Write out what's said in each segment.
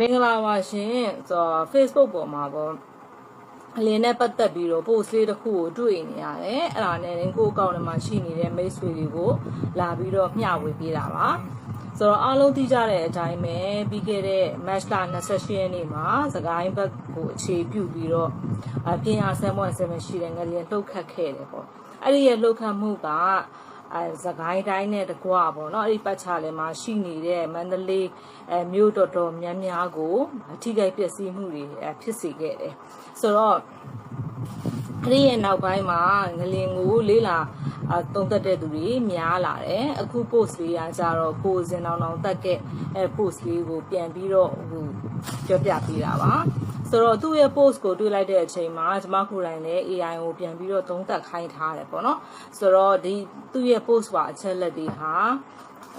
မင်္ဂလာပါရှင်ဆိုတော့ Facebook ပေါ်မှာပေါ့အလင်းနဲ့ပတ်သက်ပြီးတော့ post လေးတစ်ခုကိုတွေ့နေရတယ်အဲ့ဒါနဲ့လည်းကိုယ့်အကောင့်ထဲမှာရှိနေတဲ့မိတ်ဆွေတွေကိုလာပြီးတော့မျှဝေပေးတာပါဆိုတော့အားလုံးသိကြတဲ့အတိုင်းပဲပြီးခဲ့တဲ့ match လ28ရက်နေ့မှာစကိုင်းဘက်ကိုအခြေပြုပြီးတော့အပြင်အား7.7ရှိတဲ့ငလျင်လှုပ်ခတ်ခဲ့တယ်ပေါ့အဲ့ဒီရဲ့လှုပ်ခတ်မှုက အဲစကိုင်းတိုင်းနဲ့တကွာပေါ့နော်အဲ့ဒီပတ်ချလဲမှာရှိနေတဲ့မန္တလေးအဲမြို့တော်တော်များများကိုထိခိုက်ပျက်စီးမှုတွေအဲဖြစ်စေခဲ့တယ်ဆိုတော့အဲ့ဒီရဲ့နောက်ပိုင်းမှာငလင်ကိုလေးလာအတုံးသက်တဲ့သူတွေများလာတယ်အခု post လေးကကြတော့ကိုစင်အောင်အောင်တက်ကအဲ post လေးကိုပြန်ပြီးတော့ဟိုပြောပြပေးတာပါ ဆိုတော့သူ့ရဲ့ post ကိုတွေ့လိုက်တဲ့အချိန်မှာကျွန်မကိုယ်တိုင်လည်း AI ကိုပြန်ပြီးတော့သုံးသပ်ခိုင်းထားတယ်ပေါ့နော်ဆိုတော့ဒီသူ့ရဲ့ post ပါအချက်လက်တွေဟာ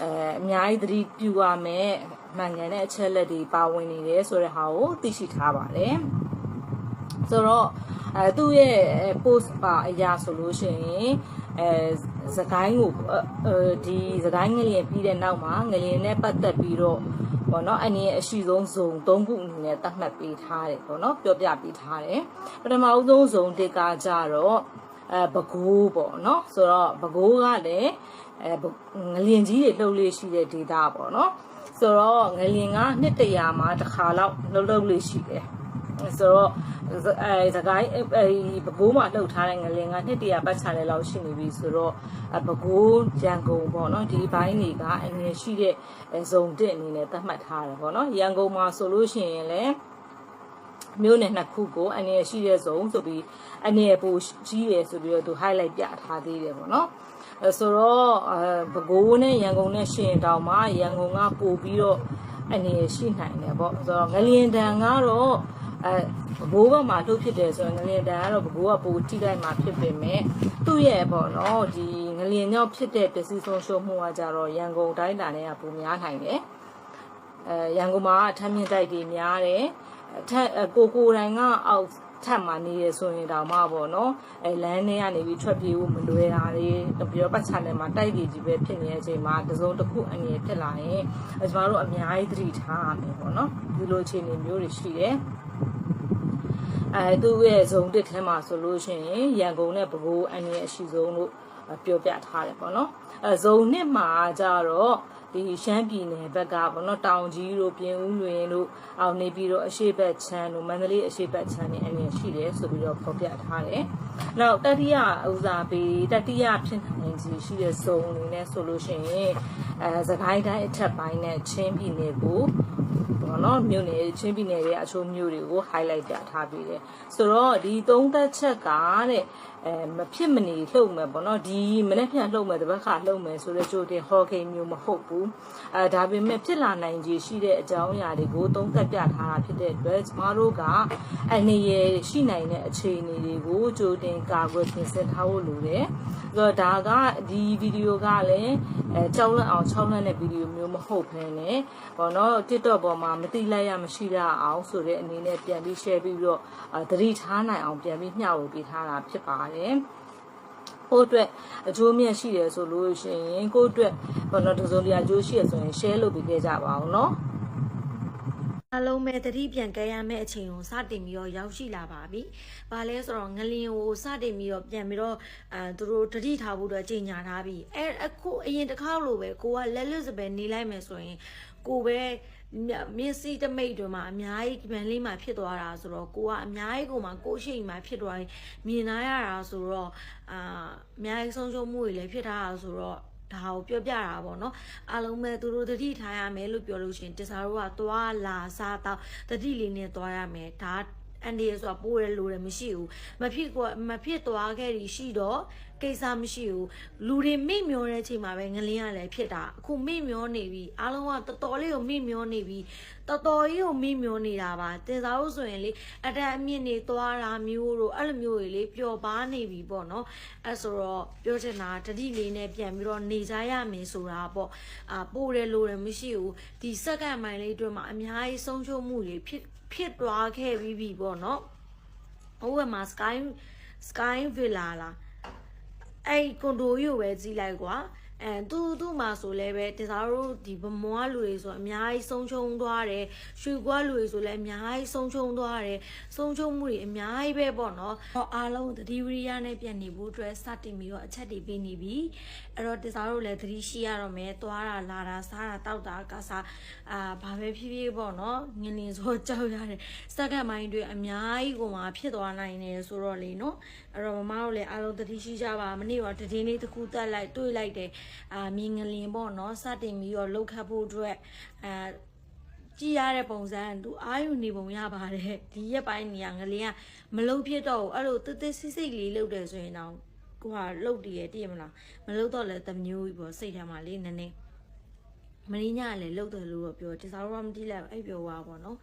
အဲအများကြီးသတိပြုရမယ်မှန်ကန်တဲ့အချက်လက်တွေပါဝင်နေတယ်ဆိုတဲ့ဟာကိုသိရှိထားပါတယ်ဆိုတော့အဲသူ့ရဲ့ post ပါအရာဆိုလို့ရှိရင်အဲစကိုင်းကိုအဲဒီစကိုင်းငလျင်ပြီးတဲ့နောက်မှာငလျင်နဲ့ပတ်သက်ပြီးတော့ ပေါ့နော်အနေနဲ့အရှိဆုံးဇုံ၃ခုအနေနဲ့သတ်မှတ်ပေးထားတယ်ပေါ့နော်ပြောပြပေးထားတယ်ပထမအဆုံးဇုံတစ်ကကြတော့အဲဘကိုးပေါ့နော်ဆိုတော့ဘကိုးကလည်းအဲငလျင်ကြီးတွေလှုပ်လေးရှိတဲ့ဒေတာပေါ့နော်ဆိုတော့ငလျင်ကနှစ်တရာမှာတစ်ခါလောက်လှုပ်လှုပ်လေးရှိတယ် ဆိုတော့အဲစကိုင်းအဲဘကိုးမှာလှုပ်ထားတဲ့ငလင်ကနှစ်တရာပတ်ချာလဲလောက်ရှိနေပြီဆိုတော့ဘကိုးရန်ကုန်ပေါ့နော်ဒီဘိုင်းတွေကအငယ်ရှိတဲ့ဇုံတစ်အနေနဲ့သတ်မှတ်ထားတယ်ပေါ့နော်ရန်ကုန်မှာဆိုလို့ရှိရင်လည်းမြို့နယ်နှစ်ခုကိုအနေရရှိတဲ့ဇုံဆိုပြီးအနေရပိုကြီးတယ်ဆိုပြီးတော့သူ highlight ပြထားသေးတယ်ပေါ့နော်အဲဆိုတော့အဲပဲခူးနဲ့ရန်ကုန်နဲ့ရှင်တောင်မှာရန်ကုန်ကပို့ပြီးတော့အနေရရှိနိုင်တယ်ပေါ့ဆိုတော့ငလျင်တန်ကတော့ အဲဘိုးဘက်မှာလှုပ်ဖြစ်တယ်ဆိုရင်ငလျင်တန်ကတော့ဘိုးကပိုထိခိုက်မှာဖြစ်ပေမဲ့သူ့ရဲ့ပေါ့နော်ဒီငလျင်ကြောင့်ဖြစ်တဲ့ပစ္စည်းဆုံးရှုံးမှုကကြတော့ရန်ကုန်တိုင်းတာနဲ့ကပိုများနိုင်တယ်အဲရန်ကုန်မှာထမ်းမြင့်တိုက်တွေများတယ်ထက်ကိုကိုတိုင်းကအောက်ထပ်မှာနေရဆိုရင်တောင်မှပေါ့နော်အဲလမ်းထဲကနေပြီးထွက်ပြေးဖို့မလွယ်တာတွေပြီးတော့ပတ်ချာနယ်မှာတိုက်ကြီးကြီးပဲဖြစ်နေတဲ့အချိန်မှာတစုံတစ်ခုအငြင်းဖြစ်လာရင်ကျမတို့အများကြီးသတိထားရမယ်ပေါ့နော်ဒီလိုအခြေအနေမျိုးတွေရှိတယ် အဲသူ့ရဲ့ဇုံတစ်ထဲမှာဆိုလို့ရှိရင်ရန်ကုန်နဲ့ပဲခူးအန်ရဲ့အရှိဆုံးလို့ပြောပြထားတယ်ပေါ့နော်အဲဇုံနှစ်မှာကြတော့ဒီရှမ်းပြည်နယ်ဘက်ကပေါ့နော်တောင်ကြီးတို့ပြင်ဦးလွင်တို့အောင်နေပြီးတော့အရှိတ်ချမ်းတို့မန္တလေးအရှိတ်ချမ်းနေအရင်ရှိတယ်ဆိုပြီးတော့ဖော်ပြထားတယ်။နောက်တတိယဦးစားပေးတတိယဖြစ်နိုင်ခြေရှိတဲ့ဇုံအနေနဲ့ဆိုလို့ရှိရင်အဲစကိုင်းတိုင်းအထက်ပိုင်းနဲ့ချင်းပြည်နယ်ကို ပေါ့နော်မြို့နယ်ချင်းပြည်နယ်ရဲ့အချို့မြို့တွေကို highlight ပြထားပြီးတယ်ဆိုတော့ဒီသုံးသက်ချက်ကတဲ့အဲမဖြစ်မနေလှုပ်မယ်ပေါ့နော်ဒီမနေ့ပြန်လှုပ်မယ်တပတ်ခါလှုပ်မယ်ဆိုတော့ကြိုတင်ဟော်ကိန်းမျိုးမဟုတ်ဘူးအဲဒါပေမဲ့ဖြစ်လာနိုင်ခြေရှိတဲ့အကြောင်းအရာတွေကိုသုံးသက်ပြထားတာဖြစ်တဲ့အတွက်ကျမတို့ကအနေရရှိနိုင်တဲ့အခြေအနေတွေကိုကြိုတင်ကာကွယ်ပြင်ဆင်ထားဖို့လိုတယ်ဆိုတော့ဒါကဒီဗီဒီယိုကလည်းအဲကြောက်လန့်အောင်၆လန့်တဲ့ဗီဒီယိုမျိုးမဟုတ်ဘဲနဲ့ပေါ့နော် TikTok ပေါ်မှာမတိလိုက်ရမရှိရအောင်ဆိုတဲ့အနေနဲ့ပြန်ပြီး share ပြီးတော့သတိထားနိုင်အောင်ပြန်ပြီးမျှဝေပေးထားတာဖြစ်ပါတယ်ကိုအတွက်အကျိုးမြတ်ရှိတယ်ဆိုလို့ရှိရင်ကိုအတွက်ဘာလို့တစုံတရာအကျိုးရှိရဆိုရင် share လုပ်ပေးခဲ့ကြပါအောင်เนาะ အလုံးမဲ့တတိပြန်ကဲရမယ့်အချိန်ကိုစတင်ပြီးတော့ရောက်ရှိလာပါပြီ။ဘာလဲဆိုတော့ငလင်ကိုစတင်ပြီးတော့ပြန်ပြီးတော့အဲသူတို့တတိထားဖို့အတွက်ကြေညာထားပြီ။အဲအခုအရင်တစ်ခါလိုပဲကိုကလက်လွတ်စပယ်နေလိုက်မယ်ဆိုရင်ကိုပဲ မျက်စိတမိတ်တွေမှာအများကြီးဗန်လေးမှာဖြစ်သွားတာဆိုတော့ကိုကအများကြီးကိုမှကိုရှိန်မှာဖြစ်သွားပြီးမြင်လာရတာဆိုတော့အာအများကြီးဆုံးရှုံးမှုတွေလည်းဖြစ်ထားတာဆိုတော့ဒါကိုပြောပြတာပေါ့နော်အားလုံးပဲသူတို့တတိထားရမယ်လို့ပြောလို့ရှိရင်တစ္ဆာတို့ကသွားလာစားတော့တတိလေးနဲ့သွားရမယ်ဒါ အန်ဒီရဆိုတာပိုးရလို့လည်းမရှိဘူးမဖြစ်ကမဖြစ်သွားခဲ့ရရှိတော့ကိစ္စမရှိဘူးလူတွေမိမျောတဲ့အချိန်မှာပဲငလင်းရလည်းဖြစ်တာအခုမိမျောနေပြီအားလုံးကတော်တော်လေးကိုမိမျောနေပြီတော်တော်ကြီးကိုမိမျောနေတာပါတင်စားလို့ဆိုရင်လေအတက်အမြင့်နေသွားတာမျိုးတို့အဲ့လိုမျိုးတွေလေပျော်ပါနေပြီပေါ့နော်အဲ့ဆိုတော့ပြောချင်တာတတိလေးနဲ့ပြန်ပြီးတော့နေကြရမယ်ဆိုတာပေါ့အာပို့တယ်လို့လည်းမရှိဘူးဒီစက္ကန့်မိုင်လေးအတွင်းမှာအများကြီးဆုံးရှုံးမှုတွေဖြစ် ဖြစ်သွားခဲ့ပြီးပြီပေါ့နော်ဟိုဘက်မှာ sky sky villa လားအဲ့ကွန်ဒိုကြီးကိုပဲကြီးလိုက်ကွာ အဲသူသူ့မှာဆိုလဲပဲတစားတို့ဒီဗမွားလူတွေဆိုအများကြီးဆုံးရှုံးသွားတယ်ရွှေကွာလူတွေဆိုလဲအများကြီးဆုံးရှုံးသွားတယ်ဆုံးရှုံးမှုတွေအများကြီးပဲပေါ့နော်ဟောအားလုံးသတိဝိရိယနဲ့ပြန်နေဖို့အတွက်စတင်ပြီးတော့အချက်တွေပေးနေပြီအဲ့တော့တစားတို့လည်းသတိရှိရတော့မယ်သွားတာလာတာစားတာတောက်တာကစားအာဘာပဲဖြစ်ဖြစ်ပေါ့နော်ငလင်ဆိုကြောက်ရတယ်စက္ကန့်ပိုင်းတွေအများကြီးကိုမှဖြစ်သွားနိုင်တယ်ဆိုတော့လေနော်အဲ့တော့မမတို့လည်းအားလုံးသတိရှိကြပါမနေ့ကတည်င်းလေးတစ်ခုတက်လိုက်တွေးလိုက်တယ်အာမြင်ငလင်ပေါ့နော်စတင်ပြီးတော့လှုပ်ခတ်ဖို့အတွက်အာကြည့်ရတဲ့ပုံစံသူအာယုန်နေပုံရပါတယ်ဒီရက်ပိုင်းနေရငလင်ကမလုံဖြစ်တော့ဘူးအဲ့လိုတစ်တစ်စိစိတ်လေးလှုပ်တယ်ဆိုရင်တော့ကိုကလှုပ်တည်ရတည်ရမလားမလှုပ်တော့လည်းတမျိုးကြီးပေါ့စိတ်ထဲမှာလေးနည်းနည်းမင်းညကလည်းလှုပ်တယ်လို့တော့ပြောတစားတော့မကြည့်လိုက်အဲ့ပြောပါပေါ့နော်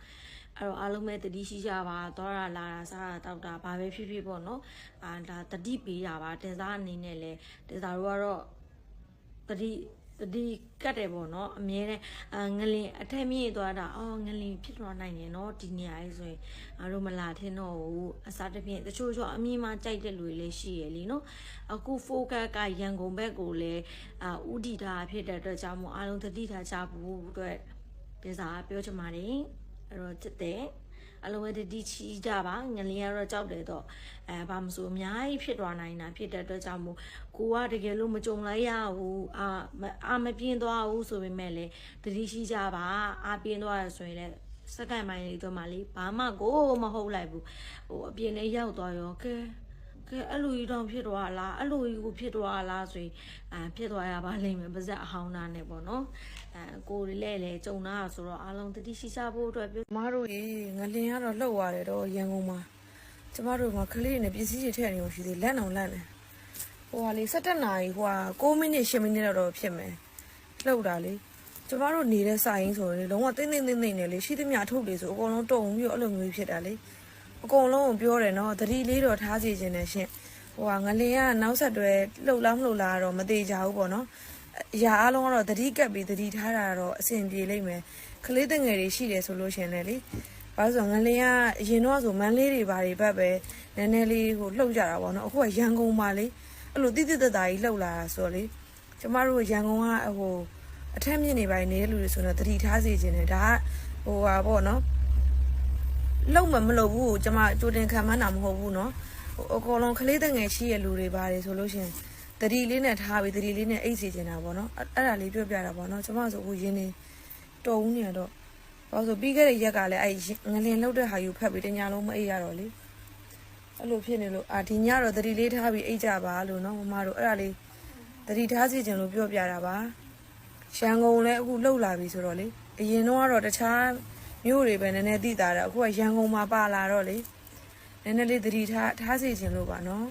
အဲ့တော့အားလုံးပဲတတိရှိကြပါသွားတာလာတာစားတာတောက်တာဘာပဲဖြစ်ဖြစ်ပေါ့နော်အာဒါတတိပေးတာပါတစားအနေနဲ့လည်းတစားတို့ကတော့ တတိတတိကတ်တယ်ပေါ့နော်အမြဲတမ်းအာငလင်အထက်မြင့်သွားတာအော်ငလင်ဖြစ်သွားနိုင်တယ်နော်ဒီနေရာကြီးဆိုရင်အားတို့မလာထင်တော့ဘူးအစားတစ်ဖြင့်တချို့ချို့အမြင်မှကြိုက်တဲ့လူတွေလည်းရှိရလीနော်အခု focus ကရန်ကုန်ဘက်ကိုလည်းအာဥဒိတာဖြစ်တဲ့အတွက်ကြောင့်မို့အားလုံးသတိထားကြဖို့အတွက်ပြစားပြောချင်ပါတယ်အဲ့တော့ချစ်တယ် အလုံးဝတတိချီကြပါငလျင်ကတော့ကြောက်တယ်တော့အဲဘာမဆိုအများကြီးဖြစ်သွားနိုင်တာဖြစ်တဲ့အတွက်ကြောင့်မို့ကိုကတကယ်လို့မကြုံလိုက်ရဘူးအာမအာမပြင်းသွားဘူးဆိုပေမဲ့လည်းတတိရှိကြပါအာပြင်းသွားရဆိုရင်လည်းစက္ကန့်ပိုင်းလေးတော့မှလေဘာမှကိုမဟုတ်လိုက်ဘူးဟိုအပြင်လေးရောက်သွားရောကဲ ကဲအဲ့လိုကြီးတော့ဖြစ်သွားလားအဲ့လိုကြီးကိုဖြစ်သွားလားဆိုရင်အာဖြစ်သွားရပါလိမ့်မယ်ပါဇက်အဟောင်းသားနဲ့ပေါ့နော်အဲကိုယ်လည်းလည်းကြုံတာဆိုတော့အားလုံးတတိရှိကြဖို့အတွက်ပြောကျမတို့ရေငလင်ကတော့လှုပ်ရတယ်တော့ရန်ကုန်မှာကျမတို့ကကလေးနဲ့ပစ္စည်းတွေထည့်နေလို့ရှိသေးလက်အောင်လန့်နေဟိုဟာလေ17နာရီဟိုဟာ6မိနစ်10မိနစ်တော့တော့ဖြစ်မယ်လှုပ်တာလေကျမတို့နေတဲ့စာရင်းဆိုရင်လေလုံးဝတင်းတင်းတင်းတင်းနဲ့လေရှိသမျှအထုပ်တွေဆိုအကုန်လုံးတုံပြီးတော့အဲ့လိုမျိုးဖြစ်တာလေ အကုန်လုံးကိုပြောတယ်နော်သတိလေးတော့ထားစီခြင်းနဲ့ရှင်ဟိုဟာငလင်ကနောက်ဆက်တွဲလှုပ်လားမလှုပ်လားတော့မသေးကြဘူးပေါ့နော်အရာအလုံးကတော့သတိကပ်ပြီးသတိထားတာတော့အဆင်ပြေလိမ့်မယ်ကလေးတငယ်တွေရှိတယ်ဆိုလို့ရှရင်လေလေဘာလို့ဆိုငလင်းကအရင်တော့ဆိုမန်းလေးတွေဘာတွေဘက်ပဲနည်းနည်းလေးဟိုလှုပ်ကြတာပေါ့နော်အခုကရန်ကုန်မှာလေအဲ့လိုတိတိတတ်တာကြီးလှုပ်လာတာဆိုတော့လေကျမတို့ရန်ကုန်ကဟိုအထက်မြင့်နေပိုင်းနေတဲ့လူတွေဆိုတော့သတိထားစေခြင်းနဲ့ဒါကဟိုဟာပေါ့နော် လှုပ်မမလို့ဘူးကျမကြိုတင်ခံမှန်းတာမဟုတ်ဘူးနော်ဟိုအကောင်လုံးကလေးတငယ်ရှိရဲ့လူတွေပါတယ်ဆိုလို့ရှရင်တတိလေးနဲ့ထားပြီးတတိလေးနဲ့အိတ်စီချင်တာပေါ့နော်အဲ့အဲ့ဒါလေးပြောပြတာပေါ့နော်ကျမဆိုအခုရင်းနေတော်ဦးနေရတော့ဘာလို့ဆိုပြီးခဲ့တဲ့ရက်ကလည်းအဲ့ငလင်လောက်တဲ့ဟာယူဖတ်ပြီးတညာလုံးမအိတ်ရတော့လေအဲ့လိုဖြစ်နေလို့အာဒီညတော့တတိလေးထားပြီးအိတ်ကြပါလို့နော်မမတို့အဲ့ဒါလေးတတိထားစီချင်လို့ပြောပြတာပါရန်ကုန်လည်းအခုလှုပ်လာပြီဆိုတော့လေအရင်တော့ကတော့တခြား မြို့တွေပဲနည်းနည်းသိတာတယ်အခုကရန်ကုန်မှာပါလာတော့လေနည်းနည်းလေးတတိထားထားစီချင်လို့ပါနော်